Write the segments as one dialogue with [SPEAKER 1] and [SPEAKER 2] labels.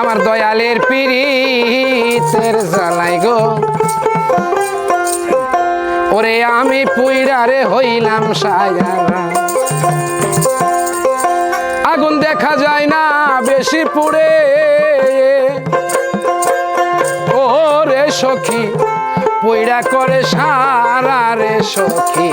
[SPEAKER 1] আমার দয়ালের পিরিতের জ্বালাই গো। ওরে আমি পুইরারে হইলাম সায়ারা আগুন দেখা যায় না বেশি পুড়ে। ও রে সখী পইড়া করে সারা রে সখী।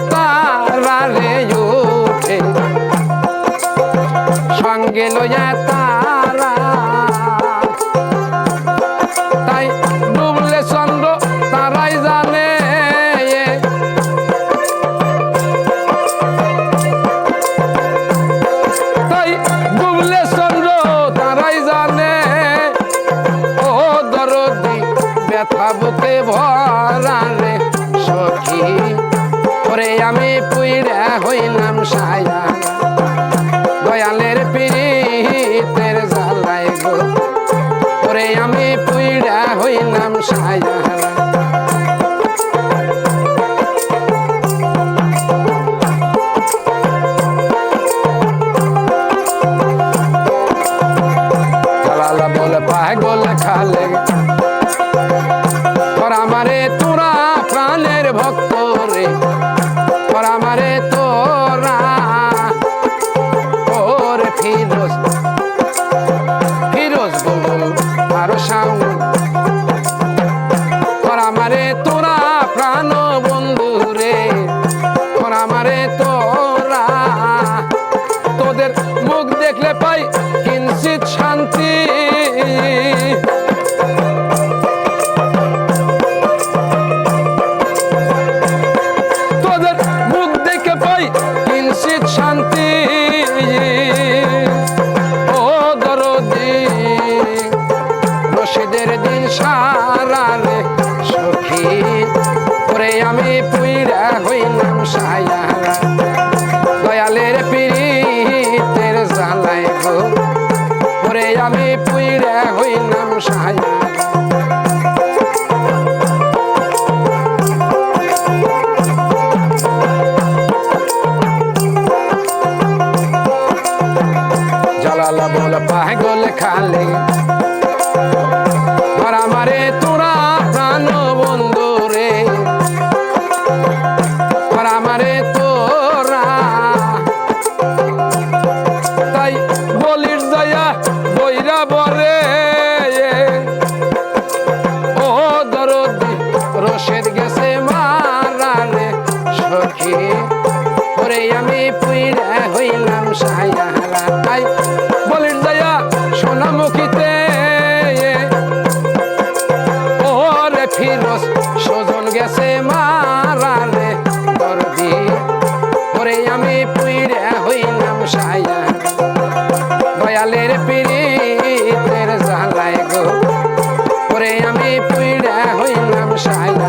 [SPEAKER 1] তারা। তাই ডুবলে চন্দ্র তারাই জানে। তাই ডুবলে চন্দ্র তারাই জানে। ও দরদি, ব্যথা বুকে ভরা সখী। ওরে আমি পুইরা হইলাম সায়া। গো ওরে আমি পুইরা হইলাম সায়া। তোর আমারে তোরা ভক্ত রে। তোর আমারে তোরা ওরে ফিরোজ পুইরা হইলাম সায়ারা। দয়ালের পিরিতের জ্বালাই গো ওরে আমি পুইরা হইলাম সায়ারা। আমি পুইরা হইলাম সায়া। দয়ালের পিরিতের জ্বালায় গো। পরে আমি পুইরা হইলাম সায়া।